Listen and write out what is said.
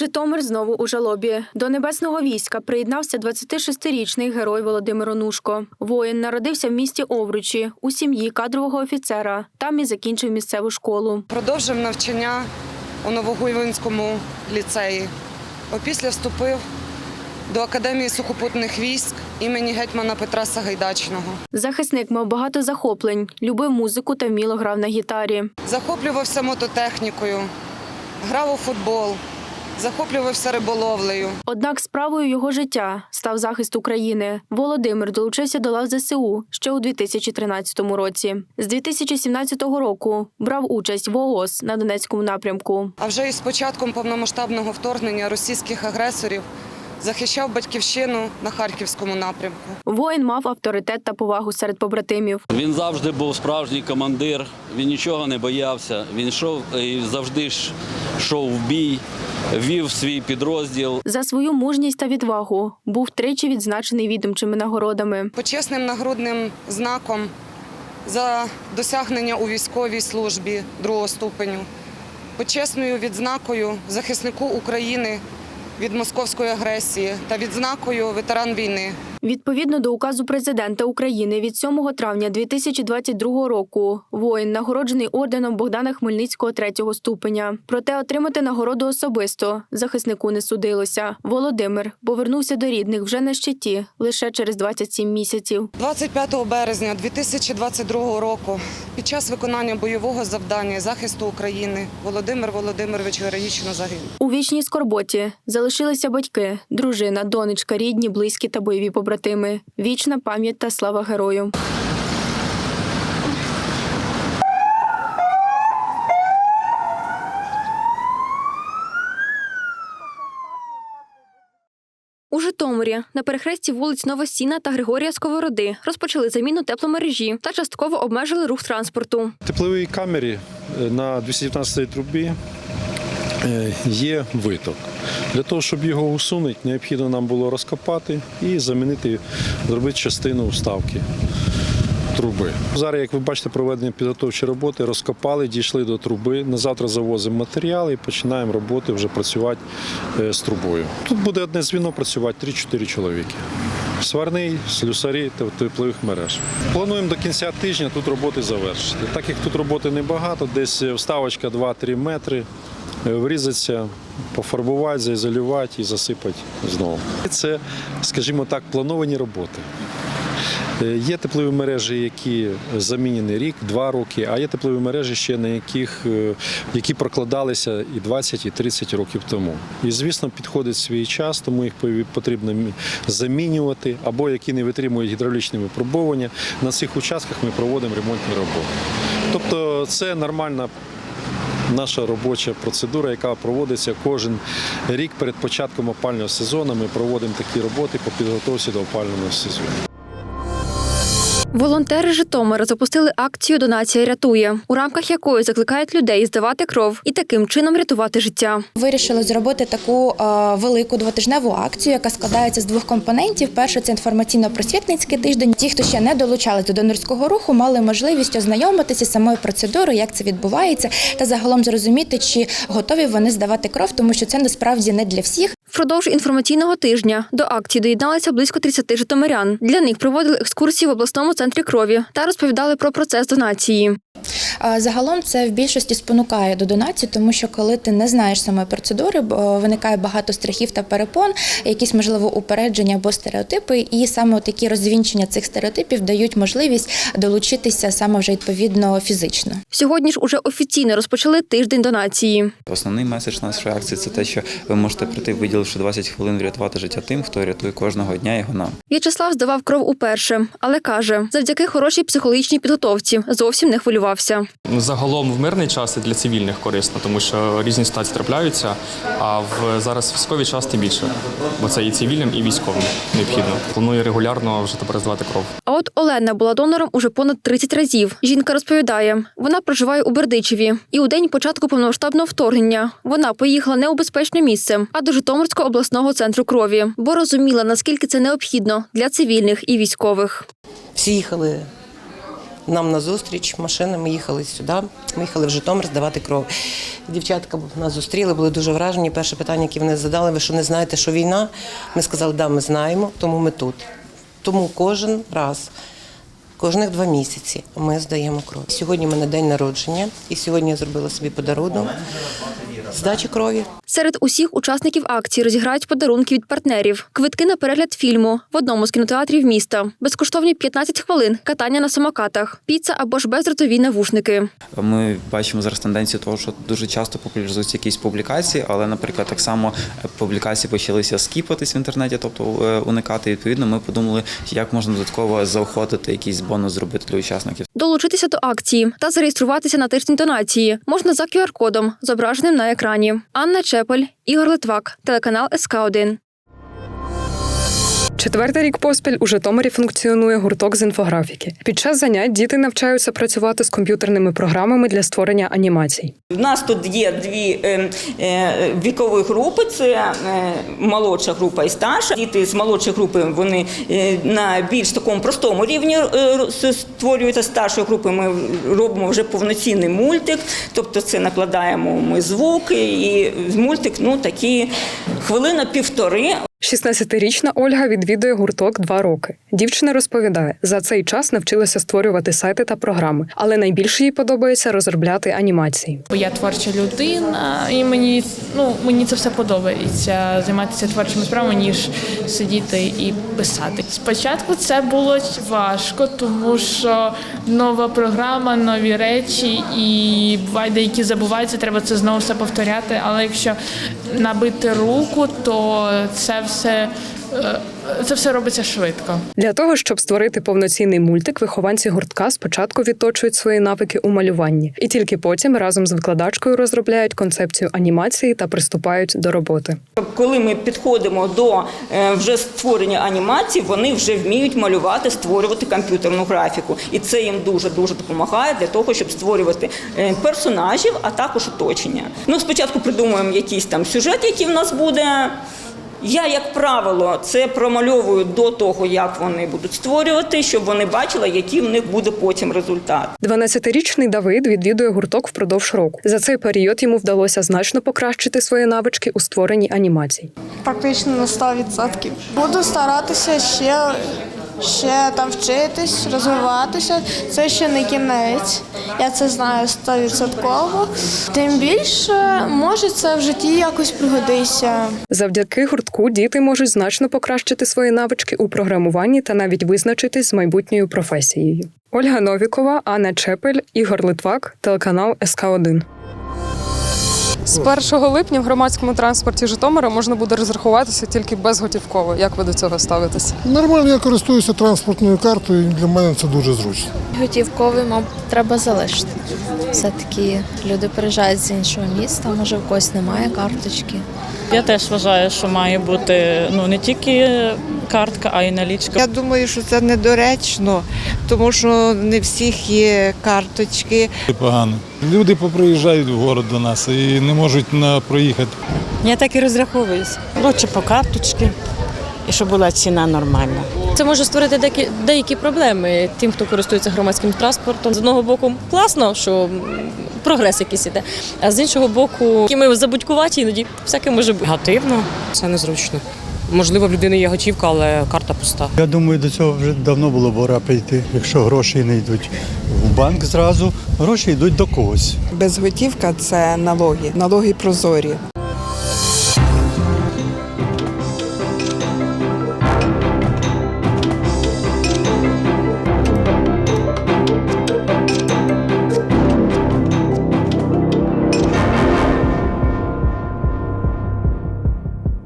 Житомир знову у жалобі. До небесного війська приєднався 26-річний герой Володимир Онушко. Воїн народився в місті Овручі у сім'ї кадрового офіцера. Там і закінчив місцеву школу. Продовжив навчання у Новогуйвинському ліцеї. Опісля вступив до Академії сухопутних військ імені гетьмана Петра Сагайдачного. Захисник мав багато захоплень, любив музику та вміло грав на гітарі. Захоплювався мототехнікою, грав у футбол, захоплювався риболовлею. Однак справою його життя став захист України. Володимир долучився до лав ЗСУ ще у 2013 році. З 2017 року брав участь в ООС на Донецькому напрямку. А вже із початком повномасштабного вторгнення російських агресорів захищав батьківщину на харківському напрямку. Воїн мав авторитет та повагу серед побратимів. Він завжди був справжній командир, він нічого не боявся. Він йшов і завжди ж йшов в бій, вів свій підрозділ. За свою мужність та відвагу був тричі відзначений відомчими нагородами. Почесним нагрудним знаком за досягнення у військовій службі другого ступеню, почесною відзнакою захиснику України від московської агресії та відзнакою ветеран війни. Відповідно до указу президента України від 7 травня 2022 року воїн нагороджений орденом Богдана Хмельницького третього ступеня. Проте отримати нагороду особисто захиснику не судилося. Володимир повернувся до рідних вже на щиті лише через 27 місяців. 25 березня 2022 року під час виконання бойового завдання захисту України Володимир Володимирович героїчно загинув. У вічній скорботі залишилися батьки, дружина, донечка, рідні, близькі та бойові побратими. Вічна пам'ять та слава герою. У Житомирі на перехресті вулиць Новосіна та Григорія Сковороди розпочали заміну тепломережі та частково обмежили рух транспорту. Тепловій камері е, на 219 трубі є виток. Для того, щоб його усунути, необхідно нам було розкопати і замінити, зробити частину вставки труби. Зараз, як ви бачите, проведені підготовчі роботи, розкопали, дійшли до труби. На завтра завозимо матеріали і починаємо роботи вже працювати е, з трубою. Тут буде одне звіно працювати 3-4 чоловіки. Сварний, слюсарі та теплових мереж. Плануємо до кінця тижня тут роботи завершити. Так як тут роботи небагато, десь вставочка 2-3 метри, е, врізатися, пофарбувати, заізолювати і засипати знову. Це, скажімо так, плановані роботи. Е, Є теплові мережі, які замінені рік, два роки, а є теплові мережі, ще на яких е, які прокладалися і 20, і 30 років тому. І звісно, підходить свій час, тому їх потрібно замінювати, або які не витримують гідравлічні випробування. На цих участках ми проводимо ремонтні роботи. Тобто, це нормальна. Наша робоча процедура, яка проводиться кожен рік перед початком опального сезону. Ми проводимо такі роботи по підготовці до опального сезону. Волонтери Житомира запустили акцію Донація рятує, у рамках якої закликають людей здавати кров і таким чином рятувати життя. Вирішили зробити таку е, велику двотижневу акцію, яка складається з двох компонентів. Перше це інформаційно-просвітницький тиждень. Ті, хто ще не долучались до донорського руху, мали можливість ознайомитися з самою процедурою, як це відбувається, та загалом зрозуміти, чи готові вони здавати кров, тому що це насправді не для всіх. Впродовж інформаційного тижня до акції доєдналися близько 30 житомирян. Для них проводили екскурсії в обласному центрі крові та розповідали про процес донації. Загалом це в більшості спонукає до донації, тому що коли ти не знаєш самої процедури, бо виникає багато страхів та перепон, якісь можливо упередження або стереотипи, і саме такі розвінчення цих стереотипів дають можливість долучитися саме вже відповідно фізично. Сьогодні ж уже офіційно розпочали тиждень донації. Основний меседж нашої акції це те, що ви можете прийти, виділивши 20 хвилин, врятувати життя тим, хто рятує кожного дня його нам. В'ячеслав здавав кров уперше, але каже, завдяки хорошій психологічній підготовці зовсім не хвилювався. Загалом в мирний час і для цивільних корисно, тому що різні ситуації трапляються. А в зараз військовий час тим більше, бо це і цивільним, і військовим необхідно. Планую регулярно вже тепер здавати кров. А от Олена була донором уже понад 30 разів. Жінка розповідає, вона проживає у Бердичеві, і у день початку повномасштабного вторгнення вона поїхала не у безпечне місце, а до Житомирського обласного центру крові, бо розуміла, наскільки це необхідно для цивільних і військових. Всі їхали нам на зустріч машини. Ми їхали сюди. Ми їхали в Житомир здавати кров. Дівчатка нас зустріли, були дуже вражені. Перше питання, яке вони задали, ви що не знаєте, що війна? Ми сказали, да, ми знаємо, тому ми тут. Тому кожен раз. Кожних два місяці ми здаємо кров. Сьогодні в мене день народження, і сьогодні я зробила собі подарунок здачі крові. Серед усіх учасників акції розіграють подарунки від партнерів, квитки на перегляд фільму в одному з кінотеатрів міста, безкоштовні 15 хвилин, катання на самокатах, піца або ж бездротові навушники. Ми бачимо зараз тенденцію того, що дуже часто популяризуються якісь публікації, але, наприклад, так само публікації почалися скіпатись в інтернеті, тобто е, уникати. Відповідно, ми подумали, як можна додатково заохотити якийсь бонус зробити для учасників. Долучитися до акції та зареєструватися на тиждень донації можна за QR-кодом, зображеним на екрані. Анна Чепель, Ігор Литвак, телеканал СК 1 Четвертий рік поспіль у Житомирі функціонує гурток з інфографіки. Під час занять діти навчаються працювати з комп'ютерними програмами для створення анімацій. У нас тут є дві е, е, вікові групи: це е, молодша група і старша. Діти з молодшої групи вони на більш такому простому рівні створюються. Старшої групи ми робимо вже повноцінний мультик, тобто це накладаємо ми звуки, і мультик ну такі хвилина півтори. 16-річна Ольга відвідує гурток два роки. Дівчина розповідає, за цей час навчилася створювати сайти та програми, але найбільше їй подобається розробляти анімації. Я творча людина, і мені ну мені це все подобається займатися творчими справами, ніж сидіти і писати. Спочатку це було важко, тому що нова програма, нові речі, і буває деякі забуваються, треба це знову все повторяти. Але якщо набити руку, то це все. е, Це все робиться швидко. Для того, щоб створити повноцінний мультик, вихованці гуртка спочатку відточують свої навики у малюванні, і тільки потім разом з викладачкою розробляють концепцію анімації та приступають до роботи. Коли ми підходимо до е, вже створення анімацій, вони вже вміють малювати, створювати комп'ютерну графіку, і це їм дуже дуже допомагає для того, щоб створювати е, персонажів, а також оточення. Ну спочатку придумуємо якийсь там сюжет, який в нас буде. Я, як правило, це промальовую до того, як вони будуть створювати, щоб вони бачили, який в них буде потім результат. 12-річний Давид відвідує гурток впродовж року. За цей період йому вдалося значно покращити свої навички у створенні анімацій. Практично на 100%. Буду старатися ще, ще там вчитись, розвиватися. Це ще не кінець. Я це знаю 100%. Тим більше, може, це в житті якось пригодиться. Завдяки гуртку діти можуть значно покращити свої навички у програмуванні та навіть визначитись з майбутньою професією. Ольга Новікова, Анна Чепель, Ігор Литвак, телеканал СК 1 З 1 липня в громадському транспорті Житомира можна буде розрахуватися тільки безготівково. Як ви до цього ставитеся? Нормально, я користуюся транспортною картою, і для мене це дуже зручно. Готівковий, мабуть, треба залишити. Все-таки люди приїжджають з іншого міста, може в когось немає карточки. Я теж вважаю, що має бути ну не тільки картка, а й налічка. Я думаю, що це недоречно, тому що не всіх є карточки. Погано. Люди поприїжджають в город до нас і не можуть на проїхати. Я так і розраховуюсь. Лучше по карточці, і щоб була ціна нормальна. Це може створити деякі, деякі проблеми тим, хто користується громадським транспортом. З одного боку, класно, що прогрес якийсь іде, а з іншого боку, ми забудькуваті, іноді всяке може бути. Негативно, це незручно. Можливо, в людини є готівка, але карта пуста. Я думаю, до цього вже давно було пора прийти. Якщо гроші не йдуть в банк зразу, гроші йдуть до когось. Безготівка це налоги, налоги прозорі.